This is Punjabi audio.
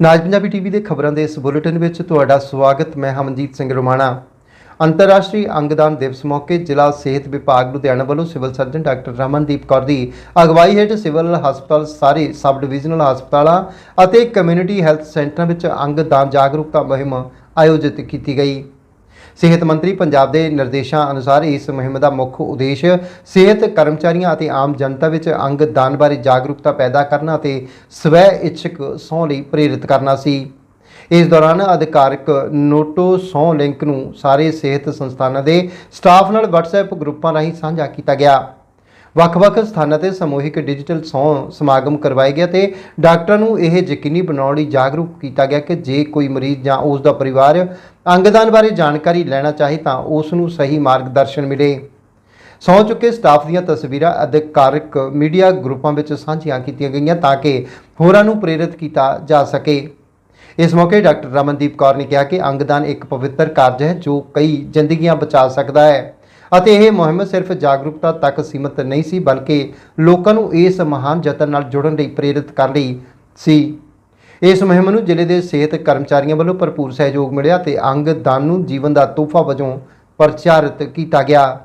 ਨਾਜ ਪੰਜਾਬੀ ਟੀਵੀ ਦੇ ਖਬਰਾਂ ਦੇ ਇਸ ਬੁਲੇਟਿਨ ਵਿੱਚ ਤੁਹਾਡਾ ਸਵਾਗਤ, ਮੈਂ ਹਮਨਜੀਤ ਸਿੰਘ ਰੋਮਾਣਾ। ਅੰਤਰਰਾਸ਼ਟਰੀ ਅੰਗਦਾਨ ਦਿਵਸ ਮੌਕੇ ਜ਼ਿਲ੍ਹਾ ਸਿਹਤ ਵਿਭਾਗ ਲੁਧਿਆਣਾ ਵੱਲੋਂ civil surgeon doctor Ramandeep Kaur ਦੀ ਅਗਵਾਈ ਹੇਠ ਸਿਵਲ ਹਸਪਤਾਲ, ਸਾਰੇ ਸਬ ਡਿਵੀਜ਼ਨਲ ਹਸਪਤਾਲਾਂ ਅਤੇ ਕਮਿਊਨਿਟੀ ਹੈਲਥ ਸੈਂਟਰਾਂ ਵਿੱਚ ਅੰਗਦਾਨ ਜਾਗਰੂਕਤਾ ਮੁਹਿੰਮ ਆਯੋਜਿਤ ਕੀਤੀ ਗਈ। ਸਿਹਤ ਮੰਤਰੀ ਪੰਜਾਬ ਦੇ ਨਿਰਦੇਸ਼ਾਂ ਅਨੁਸਾਰ ਇਸ ਮੁਹਿੰਮ ਦਾ ਮੁੱਖ ਉਦੇਸ਼ ਸਿਹਤ ਕਰਮਚਾਰੀਆਂ ਅਤੇ ਆਮ ਜਨਤਾ ਵਿੱਚ ਅੰਗ ਦਾਨ ਬਾਰੇ ਜਾਗਰੂਕਤਾ ਪੈਦਾ ਕਰਨਾ ਅਤੇ ਸਵੈ ਇੱਛਕ ਸਹੁੰ ਲਈ ਪ੍ਰੇਰਿਤ ਕਰਨਾ ਸੀ। ਇਸ ਦੌਰਾਨ ਅਧਿਕਾਰਕ ਨੋਟੋ ਸਹੁੰ ਲਿੰਕ ਨੂੰ ਸਾਰੇ ਸਿਹਤ ਸੰਸਥਾਨਾਂ ਦੇ ਸਟਾਫ ਨਾਲ WhatsApp ਗਰੁੱਪਾਂ ਰਾਹੀਂ ਸਾਂਝਾ ਕੀਤਾ ਗਿਆ। ਵੱਖ-ਵੱਖ ਸਥਾਨਾਂ ਤੇ ਸਮੂਹਿਕ ਡਿਜੀਟਲ ਸਹੁੰ ਸਮਾਗਮ ਕਰਵਾਏ ਗਿਆ ਤੇ ਡਾਕਟਰਾਂ ਨੂੰ ਇਹ ਯਕੀਨੀ ਬਣਾਉਣ ਲਈ ਜਾਗਰੂਕ ਕੀਤਾ ਗਿਆ ਕਿ ਜੇ ਕੋਈ ਮਰੀਜ਼ ਜਾਂ ਉਸ ਦਾ ਪਰਿਵਾਰ ਅੰਗਦਾਨ ਬਾਰੇ ਜਾਣਕਾਰੀ ਲੈਣਾ ਚਾਹੇ ਤਾਂ ਉਸ ਨੂੰ ਸਹੀ ਮਾਰਗਦਰਸ਼ਨ ਮਿਲੇ। ਸਹੁੰ ਚੁੱਕੇ ਸਟਾਫ ਦੀਆਂ ਤਸਵੀਰਾਂ ਅਧਿਕਾਰਕ ਮੀਡੀਆ ਗਰੁੱਪਾਂ ਵਿੱਚ ਸਾਂਝੀਆਂ ਕੀਤੀਆਂ ਗਈਆਂ ਤਾਂ ਕਿ ਹੋਰਾਂ ਨੂੰ ਪ੍ਰੇਰਿਤ ਕੀਤਾ ਜਾ ਸਕੇ। ਇਸ ਮੌਕੇ ਡਾਕਟਰ ਰਮਨਦੀਪ ਕੌਰ ਨੇ ਕਿਹਾ ਕਿ ਅੰਗਦਾਨ ਇੱਕ ਪਵਿੱਤਰ ਕਾਰਜ ਹੈ ਜੋ ਕਈ ਜ਼ਿੰਦਗੀਆਂ ਬਚਾ ਸਕਦਾ ਹੈ। ਅਤੇ ਇਹ ਮੁਹਿੰਮ ਸਿਰਫ ਜਾਗਰੂਕਤਾ ਤੱਕ ਸੀਮਿਤ ਨਹੀਂ ਸੀ, ਬਲਕਿ ਲੋਕਾਂ ਨੂੰ ਇਸ ਮਹਾਨ ਯਤਨ ਨਾਲ ਜੁੜਨ ਲਈ ਪ੍ਰੇਰਿਤ ਕਰਨ ਲਈ ਸੀ। ਇਸ ਮੁਹਿੰਮ ਨੂੰ ਜ਼ਿਲ੍ਹੇ ਦੇ ਸਿਹਤ ਕਰਮਚਾਰੀਆਂ ਵੱਲੋਂ ਭਰਪੂਰ ਸਹਿਯੋਗ ਮਿਲਿਆ ਤੇ ਅੰਗਦਾਨ ਨੂੰ ਜੀਵਨ ਦਾ ਤੋਹਫਾ ਵਜੋਂ ਪ੍ਰਚਾਰਿਤ ਕੀਤਾ ਗਿਆ।